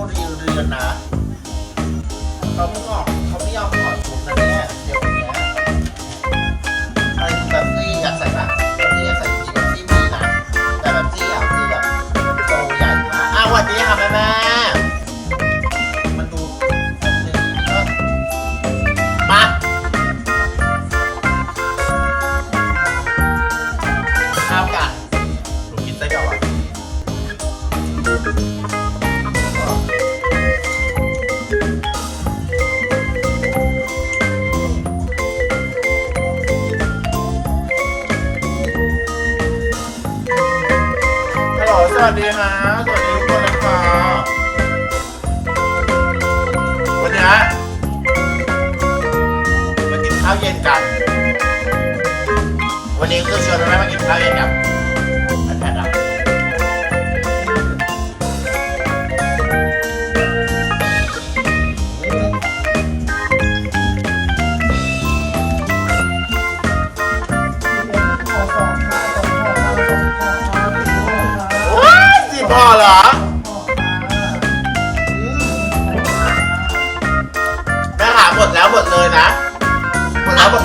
มดเรือนนะเขาไม่ออกเขาไม่ยอมถอดชุดนะเนี่ยเดี๋ยวเนี้ยอะไรแบบซี่อยากใส่ปะแบบซี่อยากใส่จริงแบบซี่มีนะแต่แบบซี่อะคือแบบโตใหญ่มากอ้าวสวัสดีค่ะแม่แม่มันดูแบบนึ่งก็มาข้าวกันหนูกินไส้กรอกอะ วัสดีฮะสวัสดีทุกคนนะคะวันนี้มากินข้าวเย็นกัน วันนี้ก็ชวนแม่มากินข้าวเย็นกัน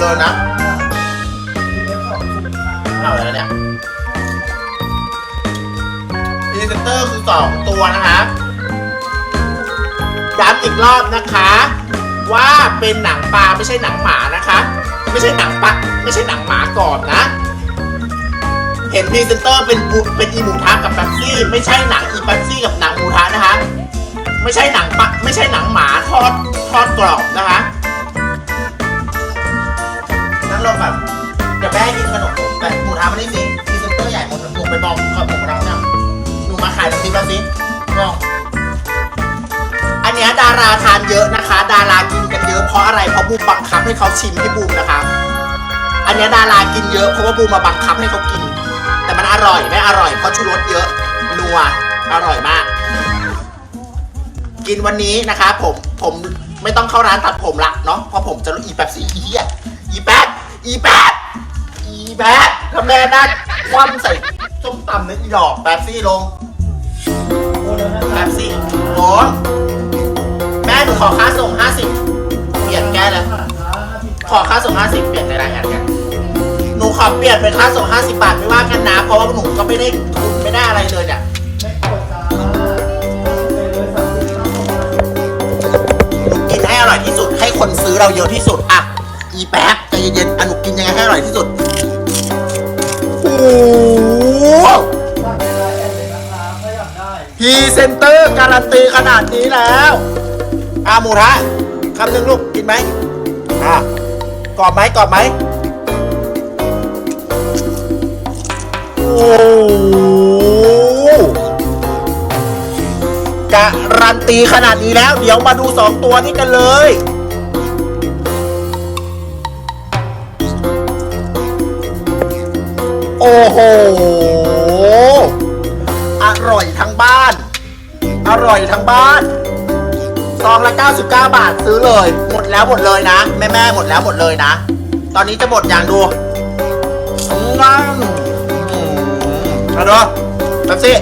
เลยนะเอาแล้วเนี่ยพรีเซนเตอร์คือสองตัวนะคะย้ำอีกรอบนะคะ ว่าเป็นหนังปลาไม่ใช่หนังหมานะคะ ไม่ใช่หนังปลาไม่ใช่หนังหมาก่อนนะ เห็นพรีเซนเตอร์เป็นบูเป็นอีหมูทะกับแป๊บซี่ ไม่ใช่หนังอีแป๊บซี่กับหนังหมูทะนะคะ ไม่ใช่หนังปะไม่ใช่หนังหมาทอดทอดกรอบนะคะ แบบเดี๋ยวแม่ให้กินขนมผมแต่หมูทามานี่สิพรีเซนเตอร์ใหญ่หมดหนูไปบอกขอบผมเราเนี่ยหนูมาขายน้ำพริกแล้วสิลองอันเนี้ยดาราทานเยอะนะคะ ดารากินกันเยอะเพราะอะไรเพราะบูมบังคับให้เขาชิมให้บูมนะคะ อันเนี้ยดารากินเยอะเพราะว่าบูมมาบังคับให้เขากิน แต่มันอร่อยไม่อร่อยเพราะชูรสเยอะนัวอร่อยมาก กินวันนี้นะคะ ผมผมไม่ต้องเข้าร้านตัดผมละเนาะเพราะผมจะลดอีแป๊บสีอีเหี้ยอีแป๊บ อีแป๊บอีแป๊บทำแม่ได้คว่ำใส่ส้มตำนะอีดอกแป๊บซี่ลงแป๊บซี่โอ้แม่หนูขอค่าส่ง50เปลี่ยนแก้แล้วขอค่าส่ง50เปลี่ยนในรายงานกันหนูขอเปลี่ยนเป็นค่าส่ง50บาทไม่ว่ากันนะเพราะว่าหนูก็ไม่ได้ทุนไม่ได้อะไรเลยเนี่ยกินให้อร่อยที่สุดให้คนซื้อเราเยอะที่สุดอะ อีแป๊บใจเย็นๆอนูกินยังไงให้อร่อยที่สุด โอ้โหพรีเซนเตอร์การันตีขนาดนี้แล้วอะหมูทะคำหนึ่งลูกกินไหมอะกรอบไหมกรอบไหมโอ้โหการันตีขนาดนี้แล้ว เดี๋ยวมาดูสองตัวนี้กันเลย โอ้โห อร่อยทั้งบ้าน อร่อยทั้งบ้านซองละ 99 บาทซื้อเลย หมดแล้วหมดเลยนะ แม่แม่หมดแล้วหมดเลยนะ ตอนนี้จะหมดอย่างดูงั้นอืมเอาดูแป๊บซี่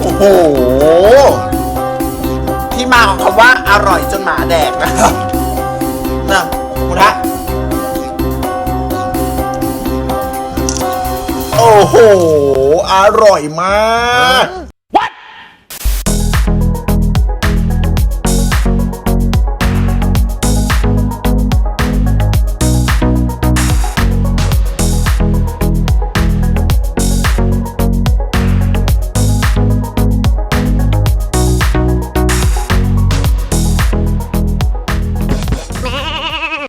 โอ้โห ที่มาของคำว่าอร่อยจนหมาแดกนะครับ โอ้โห อร่อยมาก